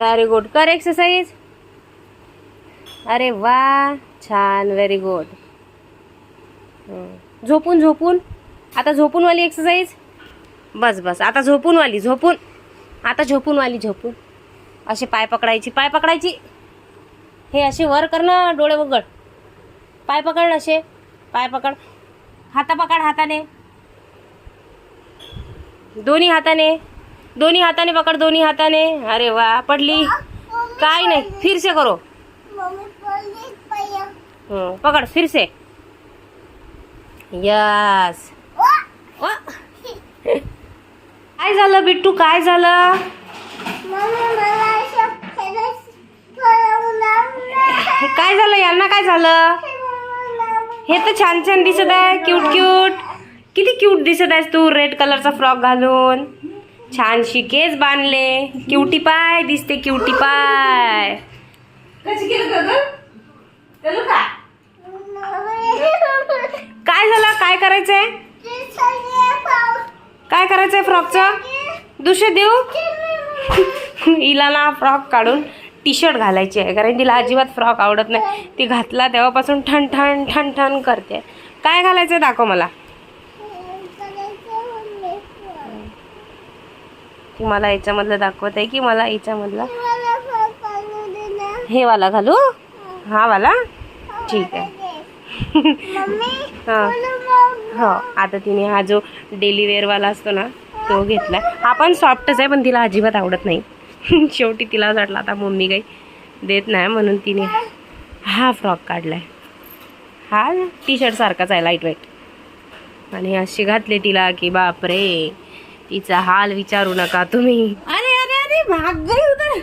Very good कर exercise अरे वा छान. व्हेरी गुड झोपून झोपून? आता झोपूनवाली एक्सरसाइज बस बस. आता झोपूनवाली झोपून. आता झोपूनवाली झोपून. असे पाय पकडायची पाय पकडायची. हे असे वर कर ना डोळे उघड. पाय पकड असे. पाय पकड. हाता पकड हाताने. दोन्ही हाताने. दोन्ही हाताने पकड दोन्ही हाताने. अरे वा पडली. काय नाही फिरसे करो. हो, पकड फिरसे. यस. काय झालं बिट्टू काय झालं? हे काय झालं यांना काय झालं? हे तर छान छान दिसत आहे क्यूट क्यूट किती क्यूट दिसत आहेस तू रेड कलरचा फ्रॉक घालून. छानशी केस बांधले. क्युटी पाय दिसते क्युटी पाय काय झालं? काय करायचंय? काय करायचंय फ्रॉकचं? दुसरे देऊ? हिला ना फ्रॉक काढून टी शर्ट घालायची आहे कारण तिला अजिबात फ्रॉक आवडत नाही. ती घातला तेव्हापासून ठण ठण ठण ठण करते. काय घालायचं दाखव मला. मला याच्यामधलं दाखवत आहे की मला याच्यामधला. हे वाला घालू? हा. वाला? ठीक आहे. हा. हो आता तिने हा जो डेली वेअरवाला असतो ना तो घेतला हा पण सॉफ्टच आहे पण तिला अजिबात आवडत नाही. शेवटी तिला वाटलं आता मम्मी काही देत नाही म्हणून तिने हा फ्रॉक काढलाय. हा टी शर्ट सारखाच आहे लाइट वेट आणि अशी घातली तिला की बापरे. तिचा हाल विचारू नका तुम्ही अरे अरे अरे भाग गई उधर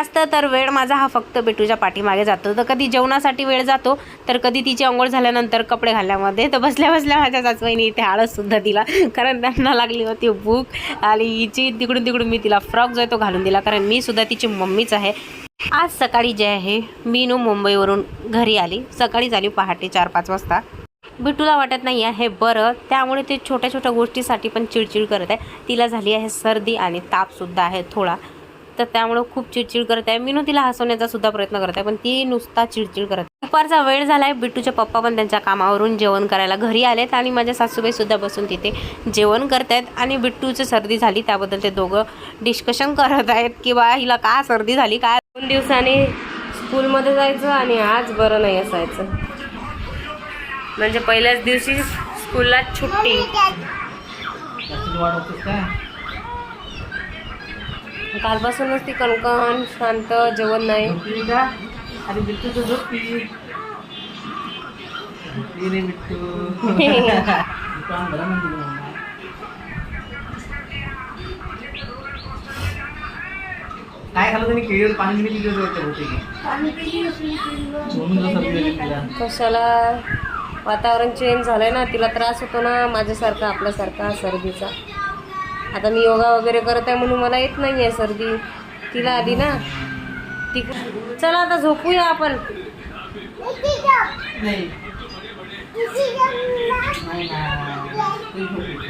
जास्त तर वेळ माझा हा फक्त बिटूच्या पाठीमागे जातो. तर कधी जेवणासाठी वेळ जातो तर कधी तिची अंघोळ झाल्यानंतर कपडे घालण्यामध्ये. तर बसल्या बसल्या माझ्या सासूबाईने इथे आळससुद्धा दिला कारण त्यांना लागली होती भूक. आणि हिची तिकडून तिकडून मी तिला फ्रॉक जो आहे तो घालून दिला कारण मी सुद्धा तिची मम्मीच आहे. आज सकाळी जे आहे मी नू मुंबईवरून घरी आली. सकाळीच आली पहाटे चार पाच वाजता. बिटूला वाटत नाही आहे बरं. त्यामुळे ते छोट्या छोट्या गोष्टीसाठी पण चिडचिड करत आहे. तिला झाली आहे सर्दी आणि तापसुद्धा आहे थोडा. तर त्यामुळं खूप चिडचिड करत आहे. मिनू तिला हसवण्याचा सुद्धा प्रयत्न करत आहे पण ती नुसता चिडचिड करत आहे. दुपारचा वेळ झाला आहे बिट्टूचे पप्पा पण त्यांच्या कामावरून जेवण करायला घरी आलेत आणि माझ्या सासूबाई सुद्धा बसून तिथे जेवण करत आहेत आणि बिट्टूची सर्दी झाली त्याबद्दल ते दोघं डिस्कशन करत आहेत की बा हिला का सर्दी झाली? काय? दोन दिवसांनी स्कूलमध्ये जायचं आणि आज बरं नाही असायचं. म्हणजे पहिल्याच दिवशी स्कूलला सुट्टी कालपासूनच ती कणकण शांत जेवण नाही. काय खाल्लं केळीवर पाणी होतं तिला. कशाला? वातावरण चेंज झालंय ना तिला त्रास होतो ना माझ्यासारखा आपल्यासारखा सर्दीचा. आता मी योगा वगैरे करत आहे म्हणून मला येत नाही आहे सर्दी. तिला आली ना ती चला आता झोपूया आपण. नाही. नाही ना तू झोप.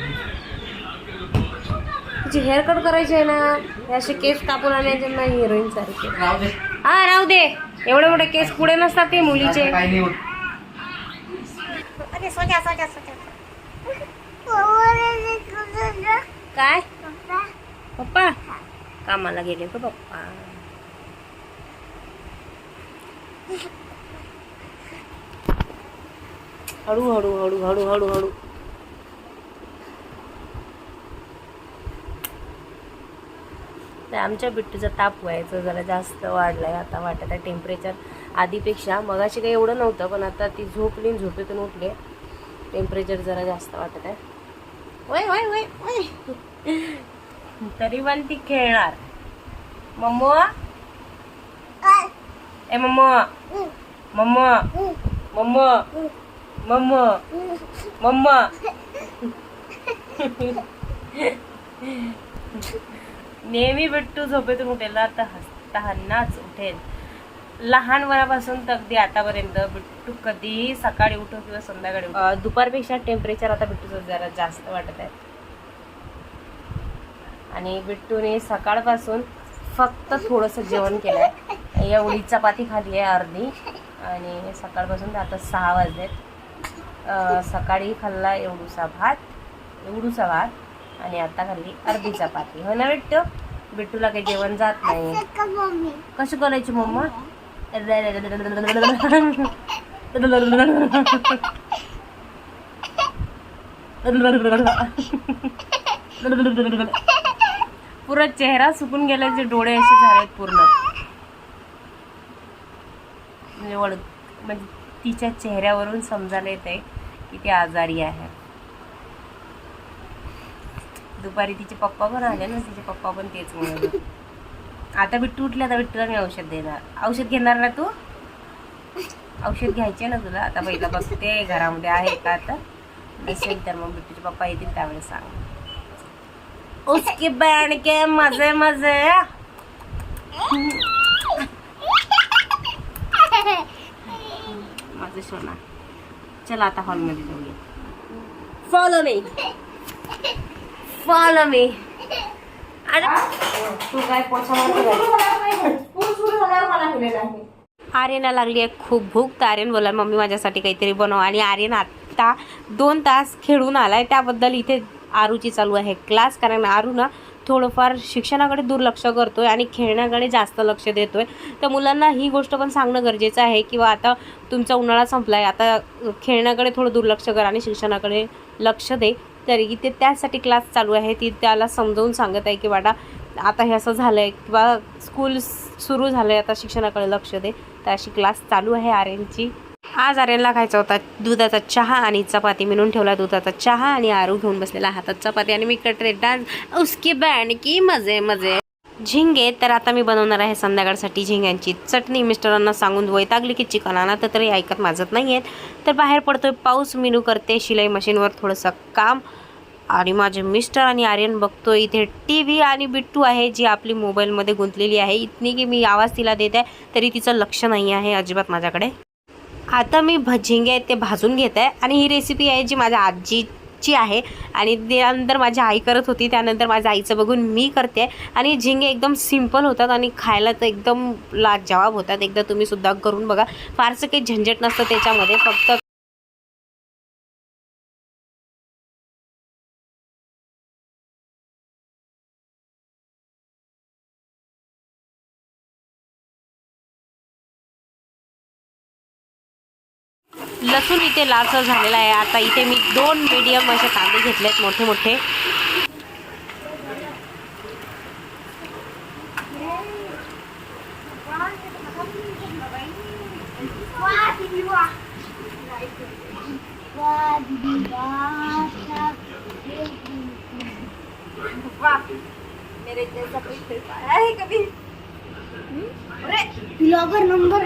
तिची हेअर कट करायची आहे ना हे असे केस कापून आणायचे ना हिरोईन सारखे. राहू दे. हा राहू दे. एवढे मोठे केस पुढे नसतात ते मुलीचे. काय? पप्पा. कामाला गेले का पप्पा? हळू हळू हळू हळू हळू हळू. आमच्या बिट्टूचा ताप व्हायचं जरा जास्त वाढलाय आता वाटत. आहे टेम्परेचर आधीपेक्षा मगाशी काही एवढं नव्हतं पण आता ती झोपली झोपेतून उठले. टेम्परेचर जरा जास्त वाटत आहे वय वय वय वय. तरी पण ती खेळणार. मम्मो? ए मम्मो. मम्मो. मम्मो. मम्मो. मम्मा. नेहमी बिट्टू झोपेतून उठेल तर हसता हन्नाच उठेल. लहान वयापासून तर अगदी आतापर्यंत बिट्टू कधीही सकाळी उठो किंवा संध्याकाळी उठो. दुपारपेक्षा टेम्परेचर आता बिट्टूचं जरा जास्त वाटत आहे. आणि बिट्टूने सकाळपासून फक्त थोडंसं जेवण केलं आहे एवढी चपाती खाली आहे अर्धी. आणि सकाळपासून आता सहा वाजलेत. अं, सकाळी खाल्ला एवढूसा भात एवढूसा भात. आणि आता खाल्ली अर्धी चपाती. हो ना बिट्टू? बिट्टूला काही जेवण जात नाही. कसं करायची मम्मा? पुरा चेहरा सुकून गेल्याचे डोळे असे झालेत पूर्ण. म्हणजे वळ म्हणजे तिच्या चेहऱ्यावरून समजायला येत आहे की ती आजारी आहे. दुपारी तिचे पप्पा पण आले ना तिचे पप्पा पण तेच म्हणत आता बिट्टू उठले आता बिट्टूला मी औषध देणार. औषध घेणार ना तू? औषध घ्यायचे ना तुला? आता पहिला बघते घरामध्ये आहे का आता? नसेल तर मग बिट्टूचे पप्पा येतील त्यावेळेस सांग. उसके बहन के मजे मजे. माझं सोना. चला आता हॉलमध्ये जाऊया. फॉलो मी फॉलो मी तू काय पोछा आर्यनला लागली आहे. खूप भूक तर आर्यन बोला मम्मी माझ्यासाठी काहीतरी बनव. आणि आर्यन आत्ता दोन तास खेळून आलाय. त्याबद्दल इथे आरूची चालू आहे. क्लास कारण आरू ना थोडंफार शिक्षणाकडे दुर्लक्ष करतोय आणि खेळण्याकडे जास्त लक्ष देतोय. तर मुलांना ही गोष्ट पण सांगणं गरजेचं आहे किंवा आता तुमचा उन्हाळा संपलाय. आता खेळण्याकडे थोडं दुर्लक्ष कर आणि शिक्षणाकडे लक्ष दे. तर इथे त्यासाठी क्लास चालू आहे. ती त्याला समजावून सांगत आहे की बाटा आता हे असं झालं आहे किंवा स्कूल सुरू झालं आहे आता शिक्षणाकडे लक्ष दे. तर अशी क्लास चालू आहे आर्यनची. आज आर्यनला खायचा होता दुधाचा चहा आणि चपाती. मिळून ठेवला दुधाचा चहा आणि आरू घेऊन बसलेला हातात चपाती. आणि मी कटरे डान्स उसकी बँड की मजे मजे. झिंगे तर आता मी बनवणार आहे संध्याकाळसाठी झिंग्यांची चटणी. मिस्टरांना सांगून वैतागली की चिकन आणा तर तरी ऐकत माझत नाही आहेत तर बाहेर पडतोय पाऊस मिनू करते शिलाई मशीनवर थोडंसं काम. आणि माझे मिस्टर आणि आर्यन बघतो इथे टी व्ही आणि बिट्टू आहे जी आपली मोबाईलमध्ये गुंतलेली आहे. इतनी की मी आवाज तिला देत आहे तरी तिचं लक्ष नाही आहे अजिबात माझ्याकडे. आता मी भजिंगे आहेत ते भाजून घेत आहे. आणि ही रेसिपी आहे जी माझ्या आजी आजीची आहे. आणि त्यानंतर माझी आई करत होती. त्यानंतर माझ्या आईचं बघून मी करते. आणि झिंगे एकदम सिंपल होतात आणि खायला तर एकदम लाजवाब होतात. एकदा तुम्ही सुद्धा करून बघा. फारसं काही झंझट नसतं त्याच्यामध्ये. फक्त लसूण इथे लालसर झालेला आहे. आता इथे मी दोन मीडियम असे कांदे घेतलेत मोठे मोठे. ब्लॉगर नंबर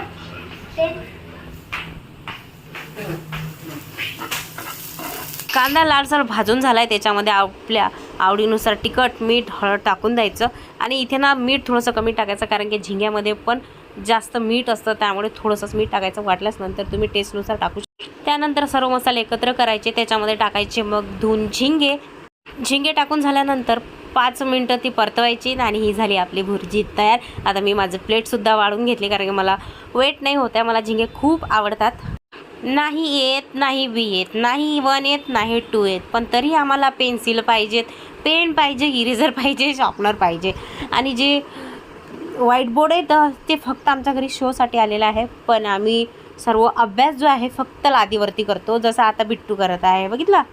कांदा लालसर भाजून झाला आहे त्याच्यामध्ये आपल्या आवडीनुसार तिखट मीठ हळद टाकून द्यायचं. आणि इथे ना मीठ थोडंसं कमी टाकायचं कारण की झिंग्यामध्ये पण जास्त मीठ असतं त्यामुळे थोडंसंच मीठ टाकायचं. वाटल्यास नंतर तुम्ही टेस्टनुसार टाकू शकता. त्यानंतर सर्व मसाले एकत्र करायचे त्याच्यामध्ये टाकायचे मग धुवून झिंगे. झिंगे टाकून झाल्यानंतर पाच मिनटं ती परतवायची आणि ही झाली आपली भुर्जी तयार. आता मी माझं प्लेटसुद्धा वाढून घेतली कारण की मला वेट नाही होत आहे. मला झिंगे खूप आवडतात. नाही येत नाही बी येत नाही वन येत नाही टू येत. पण तरी आम्हाला पेन्सिल पाहिजेत. पेन पाहिजे इरेझर पाहिजे शॉर्पनर पाहिजे. आणि जे व्हाईट बोर्ड आहे तर ते फक्त आमच्या घरी शोसाठी आलेलं आहे. पण आम्ही सर्व अभ्यास जो आहे फक्त लादीवरती करतो. जसं आता बिट्टू करत आहे. बघितला?